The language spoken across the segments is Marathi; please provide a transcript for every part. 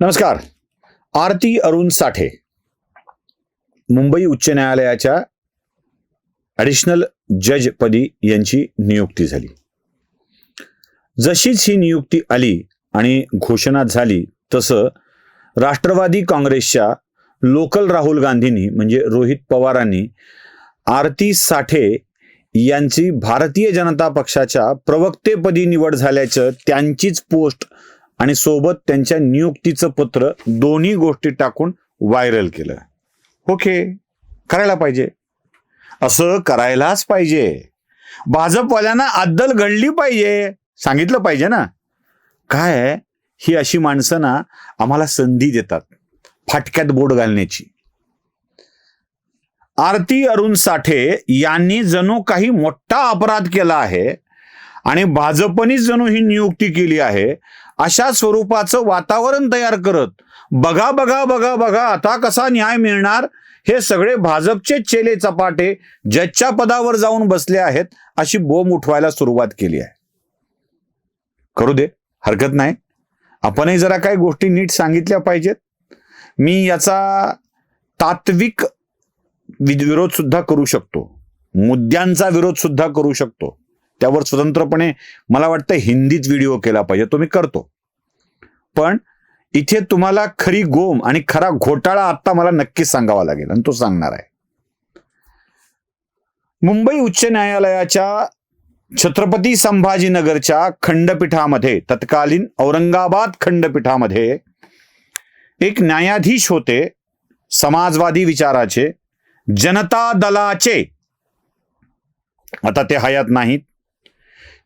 नमस्कार. आरती अरुण साठे मुंबई उच्च न्यायालयाच्या ॲडिशनल जजपदी यांची नियुक्ती झाली. जशीच ही नियुक्ती आली आणि घोषणा झाली तसं राष्ट्रवादी काँग्रेसच्या लोकल राहुल गांधींनी म्हणजे रोहित पवारांनी आरती साठे यांची भारतीय जनता पक्षाच्या प्रवक्तेपदी निवड झाल्याचं त्यांचीच पोस्ट आणि सोबत त्यांच्या नियुक्तीचं पत्र दोन्ही गोष्टी टाकून व्हायरल केलं. ओके करायला पाहिजे. असं करायलाच पाहिजे. भाजपवाल्यांना अद्दल घडली पाहिजे. सांगितलं पाहिजे ना. काय ही अशी माणसं ना आम्हाला संधी देतात फाटक्यात बोट घालण्याची. आरती अरुण साठे यांनी जणू काही मोठा अपराध केला आहे आणि भाजपनीच जणू ही नियुक्ती केली आहे अशा स्वरूपाचं वातावरण तयार करत बघा बघा बघा बघा आता कसा न्याय मिळणार हे सगळे भाजपचे चेले चपाटे जजच्या पदावर जाऊन बसले आहेत अशी बोंब उठवायला सुरुवात केली आहे. करू दे हरकत नाही. आपणही जरा काही गोष्टी नीट सांगितल्या पाहिजेत. मी याचा तात्विक विरोध सुद्धा करू शकतो. मुद्द्यांचा विरोध सुद्धा करू शकतो. त्यावर स्वतंत्रपणे मला वाटतं हिंदीत व्हिडिओ केला पाहिजे तो मी करतो. पण इथे तुम्हाला खरी गोम आणि खरा घोटाळा आता मला नक्कीच सांगावा लागेल आणि तो सांगणार आहे. मुंबई उच्च न्यायालयाच्या छत्रपती संभाजीनगरच्या खंडपीठामध्ये तत्कालीन औरंगाबाद खंडपीठामध्ये एक न्यायाधीश होते समाजवादी विचाराचे जनता दलाचे. आता ते हयात नाहीत.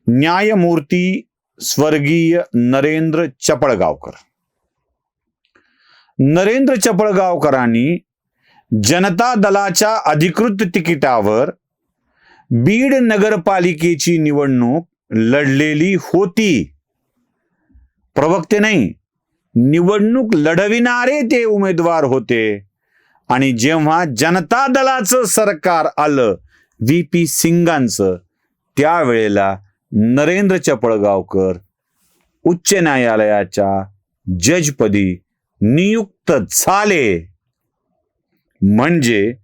न्यायमूर्ती स्वर्गीय नरेंद्र चपळगावकर. नरेंद्र चपळगावकरांनी जनता दलाच्या अधिकृत तिकिटावर बीड नगरपालिकेची निवडणूक लढलेली होती. प्रवक्ते नाही निवडणूक लढविणारे ते उमेदवार होते. आणि जेव्हा जनता दलाचं सरकार आलं व्ही पी सिंगांचं त्यावेळेला नरेंद्र चपळगावकर उच्च न्यायालयाच्या जजपदी नियुक्त झाले. म्हणजे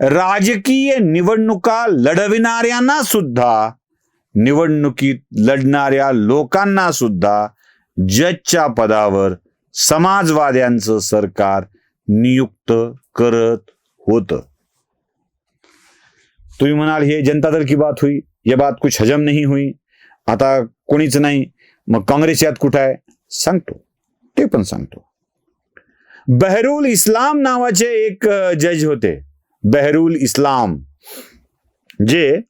राजकीय निवडणुका लढविणाऱ्यांना सुद्धा निवडणुकीत लढणाऱ्या लोकांना सुद्धा जजच्या पदावर समाजवाद्यांचं सरकार नियुक्त करत होतं. तुम्ही म्हणाल हे जनता दल की बात हुई? ये बात कुछ हजम नहीं हुई. आता कोणीच नाही. मग काँग्रेस यात कुठं आहे? सांगतो. ते पण सांगतो. बहरुल इस्लाम नावाचे एक जज होते. बहरुल इस्लाम. जे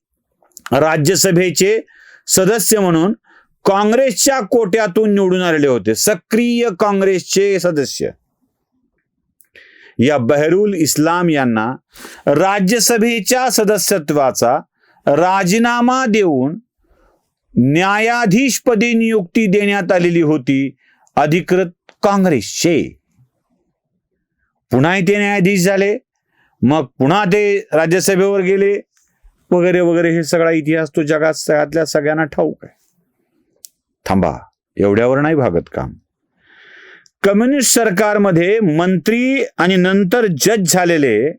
राज्यसभेचे सदस्य म्हणून काँग्रेसच्या कोट्यातून निवडून आलेले होते. सक्रिय काँग्रेसचे सदस्य. या बहरुल इस्लाम यांना राज्यसभेच्या सदस्यत्वाचा राजीनामा देऊन न्यायाधीशपदी नियुक्ती देण्यात आलेली होती अधिकृत काँग्रेसचे पुन्हा ते न्यायाधीश झाले मग पुन्हा ते राज्यसभेवर गेले वगैरे वगैरे हे सगळा इतिहास तो जगात सगळ्यातल्या सगळ्यांना ठाऊक आहे. थांबा एवढ्यावर नाही भागत काम. कम्युनिस्ट सरकारमध्ये मंत्री आणि नंतर जज झालेले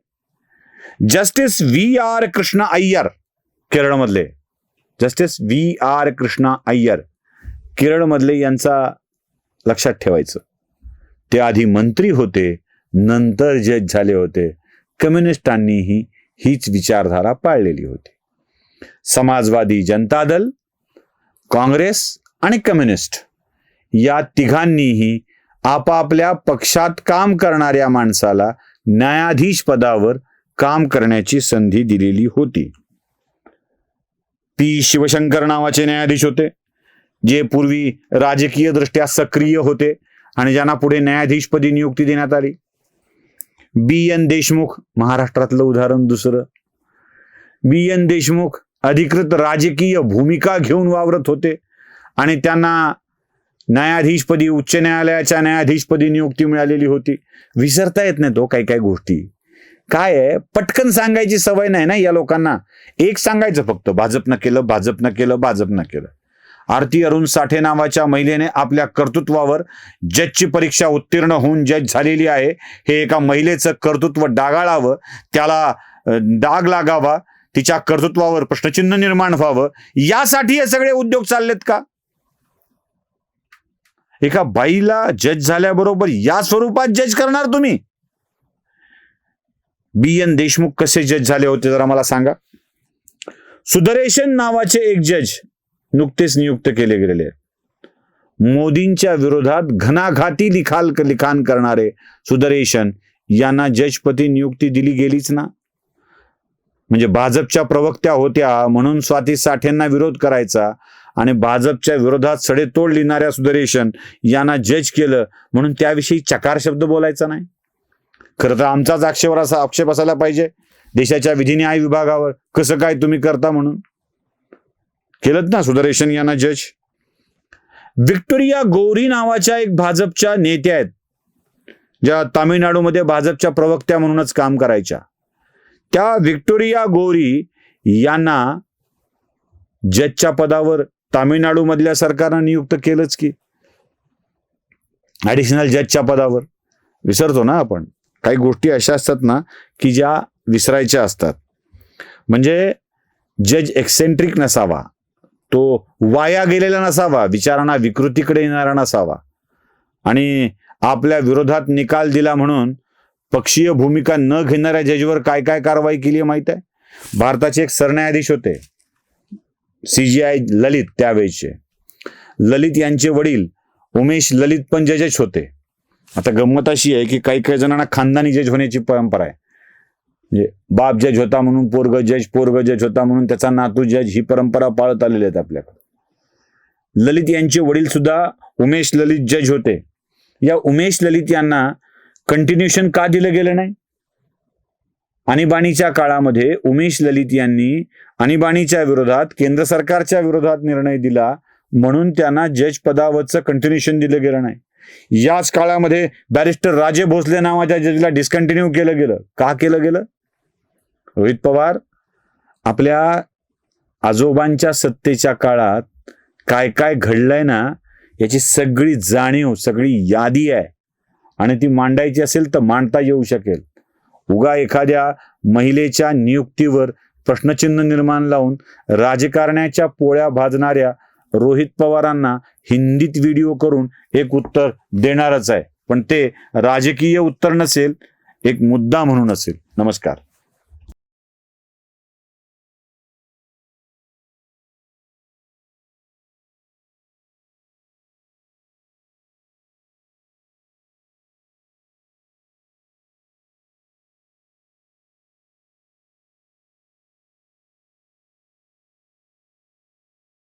justice V R Krishna Iyer केरळमधले. Justice V R Krishna Iyer केरळमधले यांचा लक्षात ठेवायचं. ते आधी मंत्री होते नंतर जज झाले होते कम्युनिस्टांनीही हीच विचारधारा पाळलेली होती. समाजवादी जनता दल काँग्रेस आणि कम्युनिस्ट या तिघांनीही आपापल्या पक्षात काम करणाऱ्या माणसाला न्यायाधीश पदावर काम करण्याची संधी दिलेली होती. पी शिवशंकर नावाचे न्यायाधीश होते जे पूर्वी राजकीय दृष्ट्या सक्रिय होते आणि ज्यांना पुढे न्यायाधीशपदी नियुक्ती देण्यात आली. बी एन देशमुख महाराष्ट्रातलं उदाहरण दुसरं. बी एन देशमुख अधिकृत राजकीय भूमिका घेऊन वावरत होते आणि त्यांना न्यायाधीशपदी उच्च न्यायालयाच्या न्यायाधीशपदी नियुक्ती मिळालेली होती. विसरता येत नाही तो हो काही काही गोष्टी. काय आहे? पटकन सांगायची सवय नाही ना या लोकांना. एक सांगायचं फक्त भाजपनं केलं भाजपनं केलं भाजपनं केलं. आरती अरुण साठे नावाच्या महिलेने आपल्या कर्तृत्वावर जजची परीक्षा उत्तीर्ण होऊन जज झालेली आहे. हे एका महिलेचं कर्तृत्व डागाळावं त्याला डाग लागावा तिच्या कर्तृत्वावर प्रश्नचिन्ह निर्माण व्हावं यासाठी हे सगळे उद्योग चाललेत का? एका बाईला जज झाल्याबरोबर या स्वरूपात जज करणार तुम्ही? बी एन देशमुख कसे जज झाले होते जरा मला सांगा. सुदरेशन नावाचे एक जज नुकतेच नियुक्त केले गेलेले मोदींच्या विरोधात घणाघाती लिखाल लिखाण करणारे सुदरेशन यांना जजपती नियुक्ती दिली गेलीच ना? म्हणजे भाजपच्या प्रवक्त्या होत्या म्हणून स्वाती साठेंना विरोध करायचा आणि भाजपच्या विरोधात सडेतोड लिहिणाऱ्या सुदरेशन यांना जज केलं म्हणून त्याविषयी चकार शब्द बोलायचा नाही? खरं तर आमचाच आक्षेप असा आक्षेप असायला पाहिजे. देशाच्या विधी न्याय विभागावर कसं काय तुम्ही करता म्हणून. केलं ना सुदर्शन यांना जज. विक्टोरिया गौरी नावाच्या एक भाजपच्या नेत्या आहेत. ज्या तामिळनाडूमध्ये भाजपच्या प्रवक्त्या म्हणूनच काम करायच्या. त्या विक्टोरिया गौरी यांना जजच्या पदावर तामिळनाडूमधल्या सरकारनं नियुक्त केलंच की. ऍडिशनल जजच्या पदावर. विसरतो ना आपण. काही गोष्टी अशा असतात ना की ज्या विसरायच्या असतात. म्हणजे जज एक्सेंट्रिक नसावा. तो वाया गेलेला नसावा विचारांना विकृतीकडे येणारा नसावा. आणि आपल्या विरोधात निकाल दिला म्हणून पक्षीय भूमिका न घेणाऱ्या जजवर काय काय कारवाई केली माहीत माहीत आहे? भारताचे एक सरन्यायाधीश होते. सीजीआय ललित त्यावेळेचे. ललित यांचे वडील उमेश ललित पण जजच होते. आता गंमत अशी आहे की काही काही जणांना खानदानी जज होण्याची परंपरा आहे. म्हणजे बाप जज होता म्हणून पोरग जज पोरग जज होता म्हणून त्याचा नातू जज ही परंपरा पाळत आलेली आहेत आपल्याकडे. ललित यांचे वडील सुद्धा उमेश ललित जज होते. या उमेश ललित यांना कंटिन्युशन का दिलं गेलं नाही? आणीबाणीच्या काळामध्ये उमेश ललित यांनी आणीबाणीच्या विरोधात केंद्र सरकारच्या विरोधात निर्णय दिला म्हणून त्यांना जज पदावरचं कंटिन्युशन दिलं गेलं नाही. याच काळामध्ये बॅरिस्टर राजे भोसले नावाच्या जजला डिस्कंटिन्यू केलं गेलं. का केलं गेलं? रोहित पवार आपल्या आजोबांच्या सत्तेच्या काळात काय काय घडलंय ना याची सगळी जाणीव सगळी यादी आहे. आणि ती मांडायची असेल तर मांडता येऊ शकेल. उगा एखाद्या महिलेच्या नियुक्तीवर प्रश्नचिन्ह निर्माण लावून राजकारण्याच्या पोळ्या भाजणाऱ्या रोहित पवारांना हिंदीत व्हिडिओ करून एक उत्तर देणारच आहे. पण ते राजकीय उत्तर नसेल एक मुद्दा म्हणून असेल. नमस्कार.